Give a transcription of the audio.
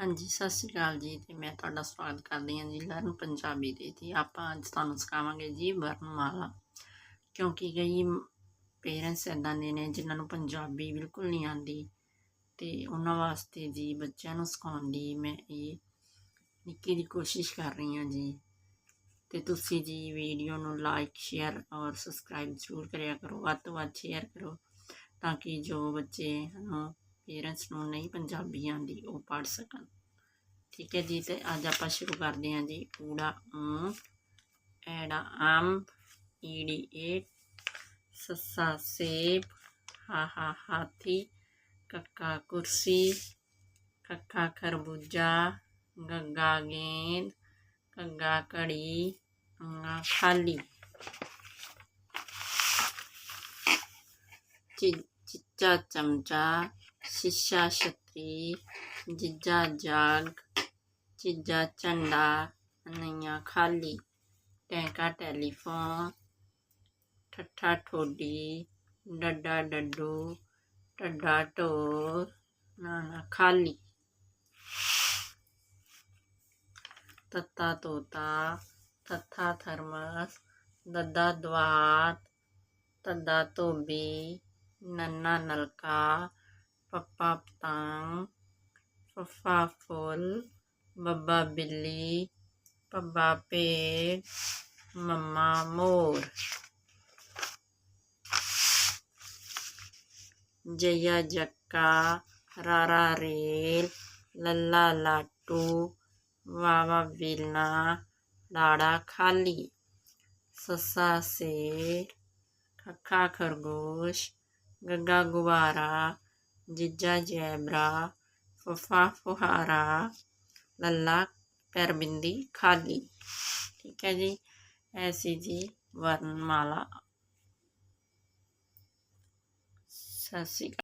ਹਾਂਜੀ, ਸਤਿ ਸ਼੍ਰੀ ਅਕਾਲ ਜੀ ਤੇ ਮੈਂ ਤੁਹਾਡਾ ਸਵਾਗਤ ਕਰਦੀ ਹਾਂ ਜੀ ਲਰਨ ਪੰਜਾਬੀ ਦੇ ਤੇ ਆਪਾਂ ਅੱਜ ਤੁਹਾਨੂੰ ਸਿਖਾਵਾਂਗੇ ਜੀ ਵਰਣਮਾਲਾ। ਕਿਉਂਕਿ ਕਈ ਪੇਰੈਂਟਸ ਇਦਾਂ ਦੇ ਨੇ ਜਿਨ੍ਹਾਂ ਨੂੰ ਪੰਜਾਬੀ ਬਿਲਕੁਲ ਨਹੀਂ ਆਉਂਦੀ ਤੇ ਉਹਨਾਂ ਵਾਸਤੇ ਜੀ ਬੱਚਿਆਂ ਨੂੰ ਸਿਖਾਉਣ ਦੀ ਮੈਂ ਇਹ ਨਿੱਕੀ ਦੀ ਕੋਸ਼ਿਸ਼ ਕਰ ਰਹੀ ਹਾਂ ਜੀ। ਤੇ ਤੁਸੀਂ ਜੀ ਵੀਡੀਓ ਨੂੰ ਲਾਈਕ ਸ਼ੇਅਰ ਔਰ ਸਬਸਕ੍ਰਾਈਬ ਜ਼ਰੂਰ ਕਰਿਆ ਕਰੋ, ਵੱਧ ਤੋਂ ਵੱਧ ਸ਼ੇਅਰ ਕਰੋ ਤਾਂ ਕਿ ਜੋ ਬੱਚੇ ਨੂੰ ਪੇਰੈਂਟਸ ਨੂੰ ਨਹੀਂ ਪੰਜਾਬੀ ਆਉਂਦੀ ਉਹ ਪੜ੍ਹ ਸਕਣ। ਠੀਕ ਹੈ ਜੀ, ਤੇ ਅੱਜ ਆਪਾਂ ਸ਼ੁਰੂ ਕਰਦੇ ਹਾਂ ਜੀ। ਊੜਾ ਊਂ ਐੜਾ, ਆਮ, ਈੜੀ, ਏਟ, ਸੱਸਾ, ਸੇਬ ਹਾਹਾ ਹਾਥੀ, ਕੱਕਾ, ਕੁਰਸੀ, ਕੱਕਾ, ਖਰਬੂਜਾ, ਗੱਗਾ, ਗੇਂਦ ਕੱਗਾ ਕੜੀ ਆਂ ਖਾਲੀ। ਚਿ- ਚਿੱਚਾ, ਚਮਚਾ ਸ਼ੀਸ਼ਾ, ਛਤਰੀ, ਜਿੱਜਾ ਜੱਗ ਚੀਜਾ ਝੰਡਾ, ਨਈਆਂ ਖਾਲੀ, ਟੈਂਕਾ, ਟੈਲੀਫੋਨ, ਠੱਠਾ, ਠੋਡੀ, ਡੱਡਾ, ਡੱਡੂ ਟੱਡਾ ਢੋਰ ਨਾ ਖਾਲੀ। ਤੱਤਾ, ਤੋਤਾ ਥੱਥਾ ਥਰਮਸ, ਦੱਦਾ, ਦਵਾਤ ਤੱਦਾ ਧੋਬੀ, ਨੰਨਾ, ਨਲਕਾ papatang, fafaful, bababili, pabape, mamamor. Jaya Jaka, Rararil, Lalalatu, Vavavila, Lada Khali, Sasase, Kaka Khargosh, Gaga Gubara, ਵੇਲਣਾ ਜਿੱਜਾ ਜੈਬਰਾ ਫਫਾ ਫੁਹਾਰਾ ਲੱਲਾ ਪੈਰਬਿੰਦੀ ਖਾਲੀ ਠੀਕ ਹੈ ਜੀ ਐਸੀ ਜੀ ਵਰਣਮਾਲਾ ਸਤਿ ਸ਼੍ਰੀ ਅਕਾਲ